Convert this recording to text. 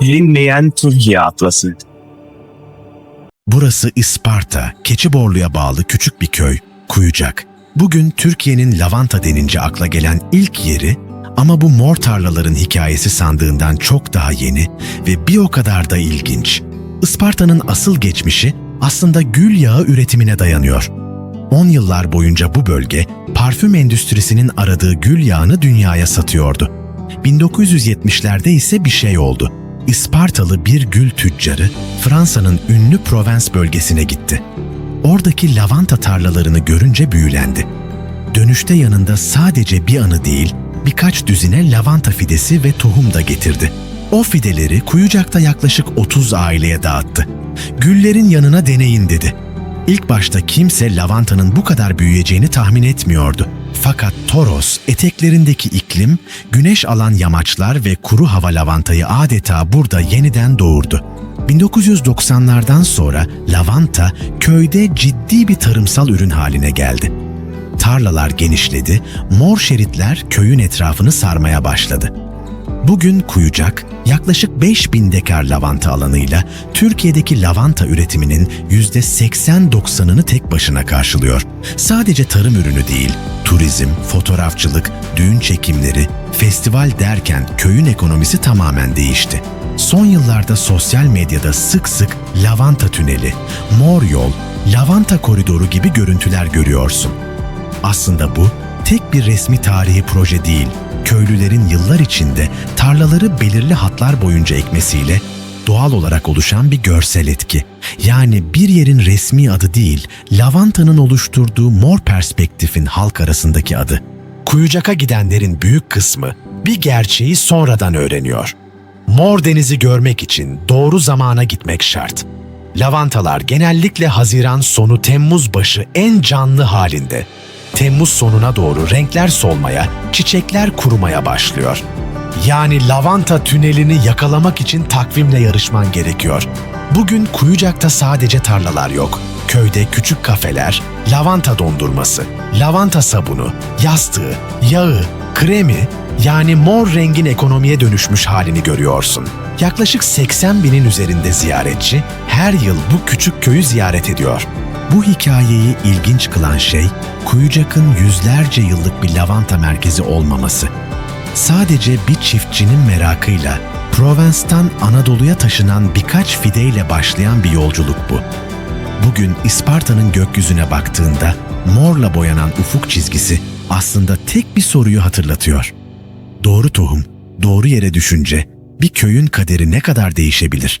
Bilinmeyen Türkiye Atlası. Burası İsparta, Keçiborlu'ya bağlı küçük bir köy, Kuyucak. Bugün Türkiye'nin lavanta denince akla gelen ilk yeri ama bu mor tarlaların hikayesi sandığından çok daha yeni ve bir o kadar da ilginç. Isparta'nın asıl geçmişi aslında gül yağı üretimine dayanıyor. 10 yıllar boyunca bu bölge parfüm endüstrisinin aradığı gül yağını dünyaya satıyordu. 1970'lerde ise bir şey oldu. İspartalı bir gül tüccarı Fransa'nın ünlü Provence bölgesine gitti. Oradaki lavanta tarlalarını görünce büyülendi. Dönüşte yanında sadece bir anı değil, birkaç düzine lavanta fidesi ve tohum da getirdi. O fideleri Kuyucak'ta yaklaşık 30 aileye dağıttı. Güllerin yanına deneyin dedi. İlk başta kimse lavantanın bu kadar büyüyeceğini tahmin etmiyordu. Fakat Toros, eteklerindeki iklim, güneş alan yamaçlar ve kuru hava lavantayı adeta burada yeniden doğurdu. 1990'lardan sonra lavanta köyde ciddi bir tarımsal ürün haline geldi. Tarlalar genişledi, mor şeritler köyün etrafını sarmaya başladı. Bugün Kuyucak yaklaşık 5000 dekar lavanta alanıyla Türkiye'deki lavanta üretiminin %80-90'ını tek başına karşılıyor. Sadece tarım ürünü değil, turizm, fotoğrafçılık, düğün çekimleri, festival derken köyün ekonomisi tamamen değişti. Son yıllarda sosyal medyada sık sık lavanta tüneli, mor yol, lavanta koridoru gibi görüntüler görüyorsun. Aslında bu tek bir resmi tarihi proje değil, köylülerin yıllar içinde tarlaları belirli hatlar boyunca ekmesiyle doğal olarak oluşan bir görsel etki. Yani bir yerin resmi adı değil, lavantanın oluşturduğu mor perspektifin halk arasındaki adı. Kuyucak'a gidenlerin büyük kısmı bir gerçeği sonradan öğreniyor. Mor denizi görmek için doğru zamana gitmek şart. Lavantalar genellikle Haziran sonu Temmuz başı en canlı halinde. Temmuz sonuna doğru renkler solmaya, çiçekler kurumaya başlıyor. Yani lavanta tünelini yakalamak için takvimle yarışman gerekiyor. Bugün Kuyucak'ta sadece tarlalar yok. Köyde küçük kafeler, lavanta dondurması, lavanta sabunu, yastığı, yağı, kremi yani mor rengin ekonomiye dönüşmüş halini görüyorsun. Yaklaşık 80 binin üzerinde ziyaretçi her yıl bu küçük köyü ziyaret ediyor. Bu hikayeyi ilginç kılan şey, Kuyucak'ın yüzlerce yıllık bir lavanta merkezi olmaması. Sadece bir çiftçinin merakıyla Provence'tan Anadolu'ya taşınan birkaç fideyle başlayan bir yolculuk bu. Bugün İsparta'nın gökyüzüne baktığında morla boyanan ufuk çizgisi aslında tek bir soruyu hatırlatıyor. Doğru tohum, doğru yere düşünce bir köyün kaderi ne kadar değişebilir?